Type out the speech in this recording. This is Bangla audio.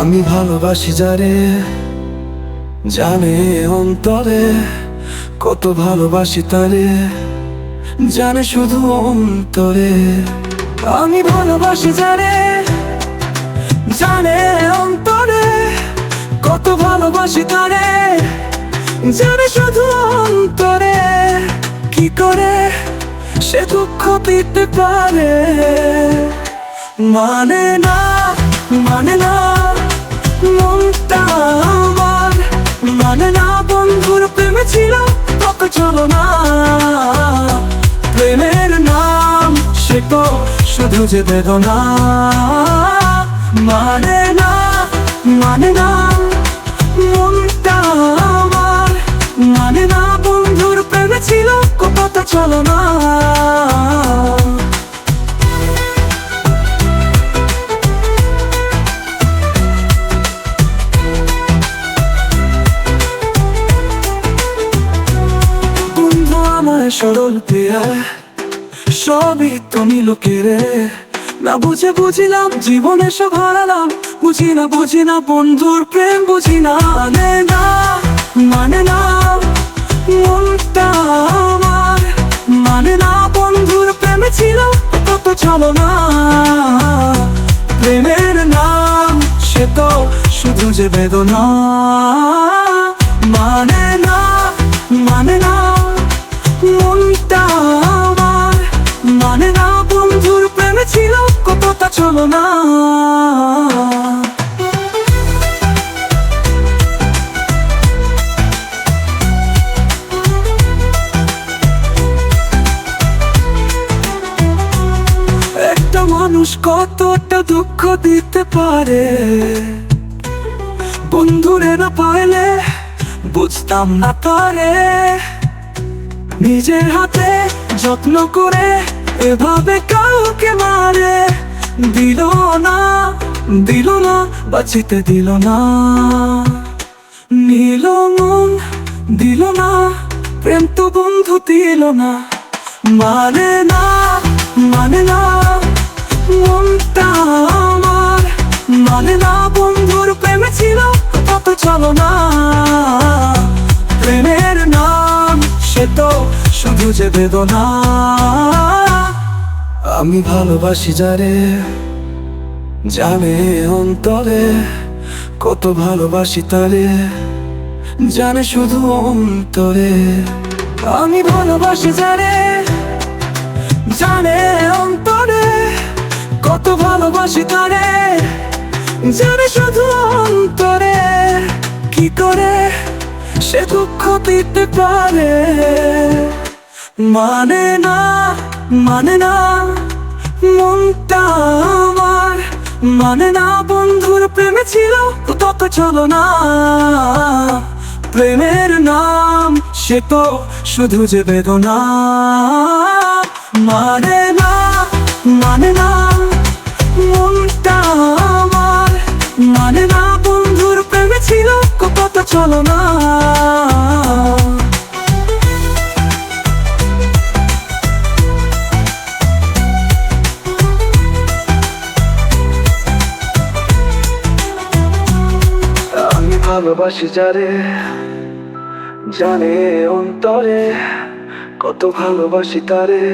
আমি ভালোবাসি যারে, জানে অন্তরে, কত ভালোবাসি তারে, জানে শুধু অন্তরে। আমি ভালোবাসি যারে, জানে অন্তরে, কত ভালোবাসি তারে, জানে শুধু অন্তরে। কি করে সে দুঃখ দিতে পারে? মানে না মানে না। মনটা আমার। মানে না বন্ধুর প্রেমে ছিল না। প্রেমের নাম শুধু মানে না মানে না। সরল সবই তুমি লোকেরে। না বুঝে বুঝিলাম, জীবনে সব হারালাম। বুঝি না বুঝি না, বন্ধুর প্রেম বুঝি না। মানে না মানে না আমার। মানে না, বন্ধুর প্রেমে ছিল, তত চলো না। প্রেমের নাম, সে তো শুধু যে বেদনা। মানে না মানে না কতটা চলো না। একটা মানুষ কতটা দুঃখ দিতে পারে? বন্ধুরে না পাইলে বুঝতাম না তারে। নিজের হাতে যত্ন করে এভাবে দিল না দিল না, বাঁচিতে দিল না। নীল মন, দিল না, প্রেম তো বন্ধু দিল না। মানে না মানে না, মনটা আমার। মানে না, বন্ধুর প্রেমে ছিল তত চলো না। প্রেমের নাম, সে তো শুধু যে বেদনা। আমি ভালোবাসি যারে, জানে অন্তরে কত ভালোবাসি তারে, জানে শুধু অন্তরে। আমি ভালোবাসি যারে, জানে অন্তরে কত ভালোবাসি তারে, জানে শুধু অন্তরে। কি করে সে দুঃখ দিতে পারে? মানে না মানে না। মনটা আমার। মানে না, বন্ধুর প্রেমে ছিল, তত চলো না। প্রেমের নাম, সে তো শুধু যে বেদনা। মানে না মানে না, মনটা আমার। মানে না, বন্ধুর প্রেমে ছিল কত চলো না। ভালোবাসি যারে জানে অন্তরে কত ভালোবাসি তারে।